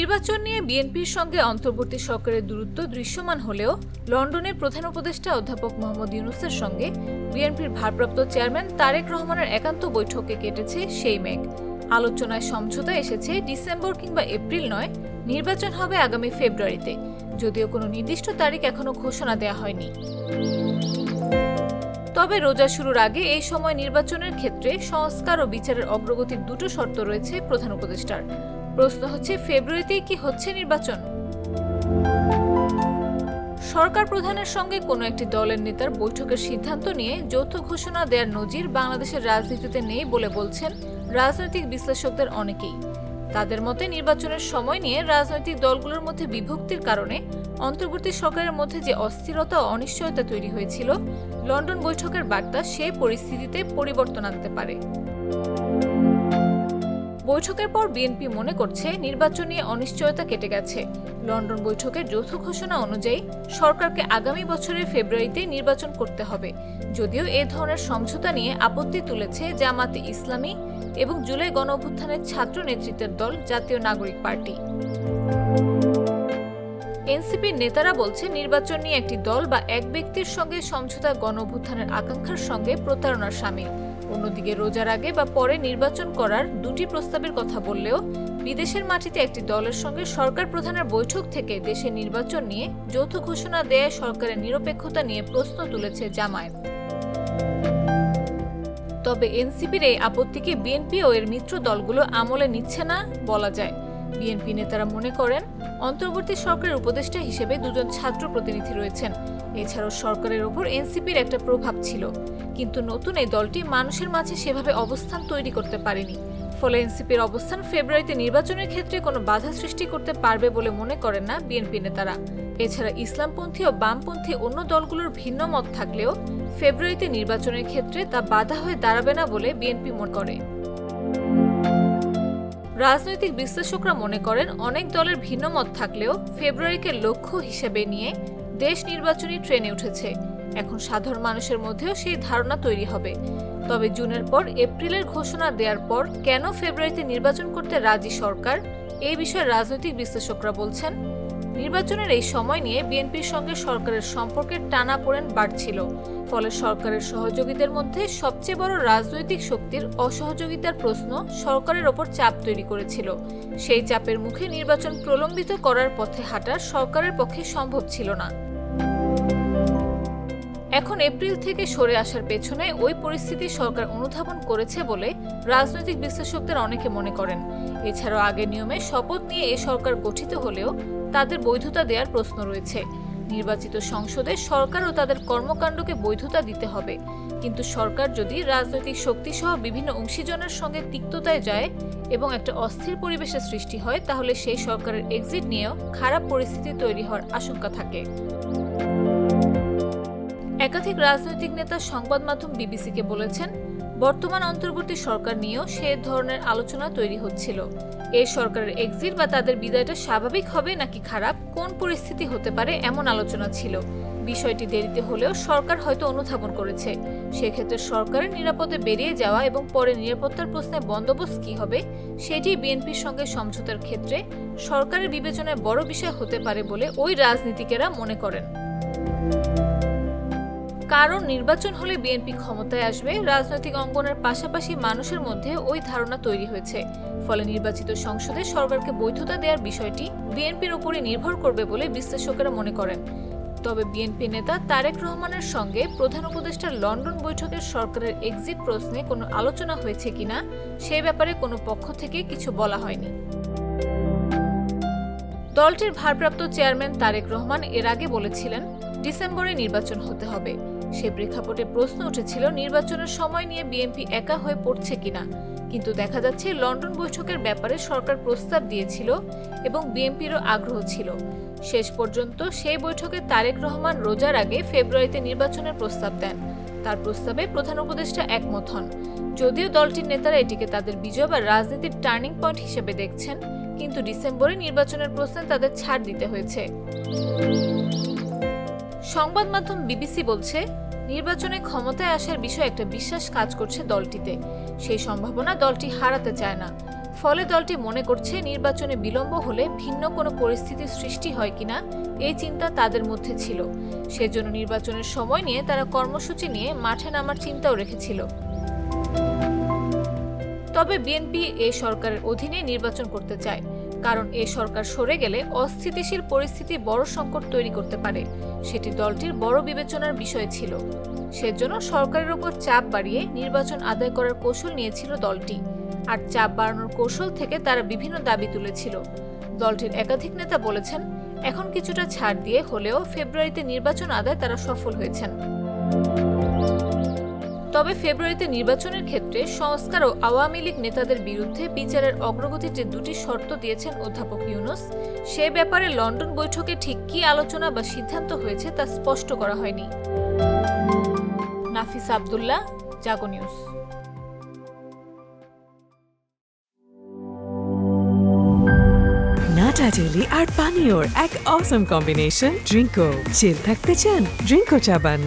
নির্বাচন নিয়ে বিএনপির সঙ্গে অন্তর্বর্তী সরকারের দূরত্ব দৃশ্যমান হলেও লন্ডনের প্রধান উপদেষ্টা অধ্যাপক মোহাম্মদ ইউনুসের সঙ্গে বিএনপির ভারপ্রাপ্ত চেয়ারম্যান তারেক রহমানের একান্ত বৈঠকে কেটেছে সেই মেঘ। আলোচনায় সমঝোতা এসেছে ডিসেম্বর কিংবা এপ্রিল নয়, নির্বাচন হবে আগামী ফেব্রুয়ারিতে। যদিও কোনো নির্দিষ্ট তারিখ এখনও ঘোষণা দেওয়া হয়নি। তবে রোজা শুরুর আগে এই সময় নির্বাচনের ক্ষেত্রে সংস্কার ও বিচারের অগ্রগতির দুটো শর্ত রয়েছে প্রধান উপদেষ্টার। প্রশ্ন হচ্ছে ফেব্রুয়ারিতেই কি হচ্ছে নির্বাচন? সরকার প্রধানের সঙ্গে কোনো একটি দলের নেতার বৈঠকের সিদ্ধান্ত নিয়ে যৌথ ঘোষণা দেওয়ার নজির বাংলাদেশের রাজনীতিতে নেই বলে বলছেন রাজনৈতিক বিশ্লেষকদের অনেকেই। তাদের মতে, নির্বাচনের সময় নিয়ে রাজনৈতিক দলগুলোর মধ্যে বিভক্তির কারণে অন্তর্বর্তী সরকারের মধ্যে যে অস্থিরতা ও অনিশ্চয়তা তৈরি হয়েছিল, লন্ডন বৈঠকের বার্তা সে পরিস্থিতিতে পরিবর্তন আনতে পারে। বৈঠকের পর বিএনপি মনে করছে নির্বাচন নিয়ে অনিশ্চয়তা কেটে গেছে। লন্ডন বৈঠকের যৌথ ঘোষণা অনুযায়ী সরকারকে আগামী বছরের ফেব্রুয়ারিতে নির্বাচন করতে হবে। যদিও এ ধরনের সমঝোতা নিয়ে আপত্তি তুলেছে জামাতে ইসলামী এবং জুলাই গণ অভ্যুত্থানের ছাত্র নেতৃত্বের দল জাতীয় নাগরিক পার্টি। এনসিপির নেতারা বলছে নির্বাচন নিয়ে একটি দল বা এক ব্যক্তির সঙ্গে সমঝোতা গণ অভ্যুত্থানের আকাঙ্ক্ষার সঙ্গে প্রতারণার সামিল। অন্যদিকে রোজার আগে বা পরে নির্বাচন করার দুটি প্রস্তাবের কথা বললেও বিদেশের মাটিতে একটি দলের সঙ্গে সরকার প্রধানের বৈঠক থেকে দেশের নির্বাচন নিয়ে যৌথ ঘোষণা দেয় সরকারের নিরপেক্ষতা নিয়ে প্রশ্ন তুলেছে জামায়াত। তবে এনসিপির এই আপত্তিকে বিএনপি ও এর মিত্র দলগুলো আমলে নিচ্ছে না বলা যায়। বিএনপি নেতারা মনে করেন, অন্তর্বর্তী সরকারের উপদেষ্টা হিসেবে দুজন ছাত্র প্রতিনিধি রয়েছেন। এছাড়াও সরকারের ওপর এনসিপির একটা প্রভাব ছিল। কিন্তু নতুন এই দলটি মানুষের মাঝে সেভাবে অবস্থান তৈরি করতে পারেনি। ফলে এনসিপির অবস্থান ফেব্রুয়ারিতে নির্বাচনের ক্ষেত্রে কোনো বাধা সৃষ্টি করতে পারবে বলে মনে করেন না বিএনপি নেতারা। এছাড়া ইসলামপন্থী ও বামপন্থী অন্য দলগুলোর ভিন্ন মত থাকলেও ফেব্রুয়ারিতে নির্বাচনের ক্ষেত্রে তা বাধা হয়ে দাঁড়াবে না বলে বিএনপি মনে করে। রাজনৈতিক বিশ্লেষকরা মনে করেন অনেক দলের ভিন্ন মত থাকলেও ফেব্রুয়ারিকে লক্ষ্য হিসেবে নিয়ে দেশ নির্বাচনী ট্রেনে উঠেছে। এখন সাধারণ মানুষের মধ্যেও সেই ধারণা তৈরি হবে। তবে জুনের পর এপ্রিলের ঘোষণা দেওয়ার পর কেন ফেব্রুয়ারিতে নির্বাচন করতে রাজি সরকার? এই বিষয়ে রাজনৈতিক বিশ্লেষকরা বলছেন, নির্বাচনের এই সময় নিয়ে বিএনপির সঙ্গে সরকারের সম্পর্কের টানাপোড়েন বাড়ছিল। ফলে সরকারের সহযোগীদের মধ্যে সবচেয়ে বড় রাজনৈতিক শক্তির অসহযোগিতার প্রশ্ন সরকারের ওপর চাপ তৈরি করেছিল। সেই চাপের মুখে নির্বাচন প্রলম্বিত করার পথে হাঁটা সরকারের পক্ষে সম্ভব ছিল না। এখন এপ্রিল থেকে সরে আসার পেছনে ওই পরিস্থিতি সরকার অনুধাবন করেছে বলে রাজনৈতিক বিশ্লেষকদের অনেকে মনে করেন। এছাড়াও আগের নিয়মে শপথ নিয়ে এ সরকার গঠিত হলেও তাদের বৈধতা দেওয়ার প্রশ্ন রয়েছে। নির্বাচিত সংসদে সরকার ও তাদের কর্মকাণ্ডকে বৈধতা দিতে হবে। কিন্তু সরকার যদি রাজনৈতিক শক্তিসহ বিভিন্ন অংশীজনের সঙ্গে তিক্ততায় যায় এবং একটা অস্থির পরিবেশের সৃষ্টি হয়, তাহলে সেই সরকারের এক্সিট নিয়েও খারাপ পরিস্থিতি তৈরি হওয়ার আশঙ্কা থাকে। একাধিক রাজনৈতিক নেতা সংবাদ মাধ্যম বিবিসিকে বলেছেন, বর্তমান অন্তর্বর্তী সরকার নিয়েও সে ধরনের আলোচনা তৈরি হচ্ছিল। এই সরকারের এক্সিট বা তাদের বিদায়টা স্বাভাবিক হবে নাকি খারাপ, কোন পরিস্থিতি হতে পারে এমন আলোচনা ছিল। বিষয়টি দেরিতে হলেও সরকার হয়তো অনুধাবন করেছে। সেক্ষেত্রে সরকারের নিরাপদে বেরিয়ে যাওয়া এবং পরে নিরাপত্তার প্রশ্নে বন্দোবস্ত কি হবে, সেটি বিএনপির সঙ্গে সমঝোতার ক্ষেত্রে সরকারের বিবেচনায় বড় বিষয় হতে পারে বলে ওই রাজনীতিকেরা মনে করেন। কারণ নির্বাচন হলে বিএনপি ক্ষমতায় আসবে। রাজনৈতিক অঙ্গনের পাশাপাশি মানুষের মধ্যে ওই ধারণা তৈরি হয়েছে। ফলে নির্বাচিত সংসদে সরকারকে বৈধতা দেওয়ার বিষয়টি বিএনপির উপরে নির্ভর করবে বলে বিশ্লেষকেরা মনে করেন। তবে বিএনপি নেতা তারেক রহমানের সঙ্গে প্রধান উপদেষ্টার লন্ডন বৈঠকের সরকারের এক্সিট প্রশ্নে কোনো আলোচনা হয়েছে কিনা, সে ব্যাপারে কোনো পক্ষ থেকে কিছু বলা হয়নি। দলটির ভারপ্রাপ্ত চেয়ারম্যান তারেক রহমান এর আগে বলেছিলেন, ডিসেম্বরে নির্বাচন হতে হবে। সে প্রেক্ষাপটে প্রশ্ন উঠেছিল, নির্বাচনের সময় নিয়ে বিএনপি একা হয়ে পড়ছে কিনা। কিন্তু দেখা যাচ্ছে, লন্ডন বৈঠকের ব্যাপারে সরকার প্রস্তাব দিয়েছিল এবং বিএনপিরও আগ্রহ ছিল। শেষ পর্যন্ত সেই বৈঠকে তারেক রহমান রোজার আগে ফেব্রুয়ারিতে নির্বাচনের প্রস্তাব দেন। তার প্রস্তাবে প্রধান উপদেষ্টা একমত হন। যদিও দলটির নেতারা এটিকে তাদের বিজয় বা রাজনীতির টার্নিং পয়েন্ট হিসেবে দেখছেন, কিন্তু ডিসেম্বরে নির্বাচনের প্রশ্নে তাদের ছাড় দিতে হয়েছে। সংবাদ মাধ্যম বিবিসি বলছে, নির্বাচনে ক্ষমতায় আসার বিষয়ে একটা বিশ্বাস কাজ করছে দলটিতে। সেই সম্ভাবনা দলটি হারাতে চায় না। ফলে দলটি মনে করছে নির্বাচনে বিলম্ব হলে ভিন্ন কোনো পরিস্থিতির সৃষ্টি হয় কিনা, এই চিন্তা তাদের মধ্যে ছিল। সেজন্য নির্বাচনের সময় নিয়ে তারা কর্মসূচি নিয়ে মাঠে নামার চিন্তাও রেখেছিল। তবে বিএনপি এই সরকারের অধীনে নির্বাচন করতে চায়। কারণ এ সরকার সরে গেলে অস্থিতিশীল পরিস্থিতি বড় সংকট তৈরি করতে পারে। সেটি দলটির বড় বিবেচনার বিষয় ছিল। সেজন্য সরকারের উপর চাপ বাড়িয়ে নির্বাচন আদায় করার কৌশল নিয়েছিল দলটি। আর চাপ বাড়ানোর কৌশল থেকে তারা বিভিন্ন দাবি তুলেছিল। দলটির একাধিক নেতা বলেছেন, এখন কিছুটা ছাড় দিয়ে হলেও ফেব্রুয়ারিতে নির্বাচন আদায় তারা সফল হয়েছেন। তবে ফেব্রুয়ারিতে নির্বাচনের ক্ষেত্রে সংস্কার ও আওয়ামী লীগ নেতাদের বিরুদ্ধে বিচারের অগ্রগতির যে দুটি শর্ত দিয়েছেন অধ্যাপক ইউনুস, সে ব্যাপারে লন্ডন বৈঠকে ঠিক কী আলোচনা বা সিদ্ধান্ত হয়েছে তা স্পষ্ট করা হয়নি। নাফিস আবদুল্লাহ, জাগো নিউজ। নাটা জেলি আর পানীয়র এক অসম কম্বিনেশন ড্রিঙ্কো চিল থাকতে চান? ড্রিঙ্কো চাবান